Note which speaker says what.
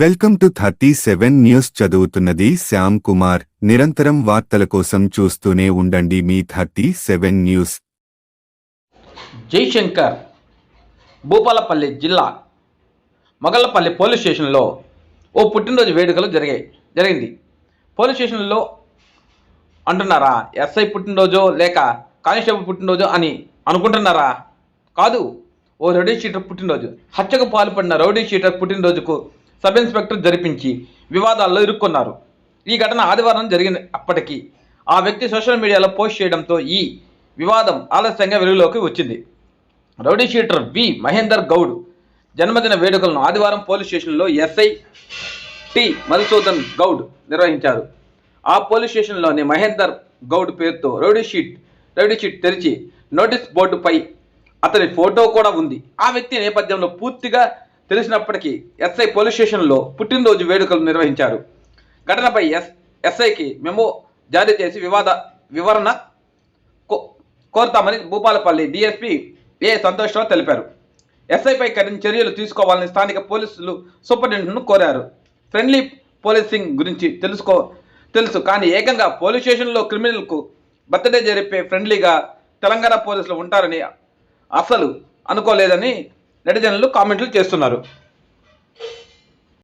Speaker 1: Welcome to thirty seven news చదువుతున్నది శ్యామ్ కుమార్. నిరంతరం వార్తల కోసం చూస్తూనే ఉండండి మీ thirty seven news.
Speaker 2: Jaishankar Bhupalpally జిల్లా మొగల్లపల్లి పోలీస్ స్టేషన్లో ఓ పుట్టినరోజు వేడుకలు జరిగాయి జరిగింది. పోలీస్ స్టేషన్లో అంటున్నారా ఎస్ఐ పుట్టినరోజు లేక కానిస్టేబుల్ పుట్టినరోజు అని అనుకుంటున్నారా? కాదు ఓ రౌడీ షీటర్ పుట్టినరోజు. హత్యకు పాల్పడిన రౌడీ షీటర్ పుట్టినరోజుకు సబ్ ఇన్స్పెక్టర్ జరిపించి వివాదాల్లో ఇరుక్కున్నారు. ఈ ఘటన ఆదివారం జరిగిన అప్పటికీ ఆ వ్యక్తి సోషల్ మీడియాలో పోస్ట్ చేయడంతో ఈ వివాదం ఆలస్యంగా వెలుగులోకి వచ్చింది. Rowdy sheeter V Mahender Goud జన్మదిన వేడుకలను ఆదివారం పోలీస్ స్టేషన్లో ఎస్ఐ టి మధుసూదన్ గౌడ్ నిర్వహించారు. ఆ పోలీస్ స్టేషన్లోని మహేందర్ గౌడ్ పేరుతో రౌడీ షీట్ రౌడీ షీట్ తెరిచి నోటీస్ బోర్డుపై అతని ఫోటో కూడా ఉంది. ఆ వ్యక్తి నేపథ్యంలో పూర్తిగా తెలిసినప్పటికీ ఎస్ఐ పోలీస్ స్టేషన్లో పుట్టినరోజు వేడుకలు నిర్వహించారు. ఘటనపై ఎస్ ఎస్ఐకి మెమో జారీ చేసి వివాద వివరణ కో- కోరుతామని భూపాలపల్లి డీఎస్పీ ఏ సంతోష్రావు తెలిపారు. ఎస్ఐపై కఠిన చర్యలు తీసుకోవాలని స్థానిక పోలీసులు సూపరింటెండెంట్ను కోరారు. ఫ్రెండ్లీ పోలీసింగ్ గురించి తెలుసుకో తెలుసు కానీ ఏకంగా పోలీస్ స్టేషన్లో క్రిమినల్కు బర్త్డే జరిపే ఫ్రెండ్లీగా తెలంగాణ పోలీసులు ఉంటారని అసలు అనుకోలేదని నెటిజన్లు కామెంట్లు చేస్తున్నారు.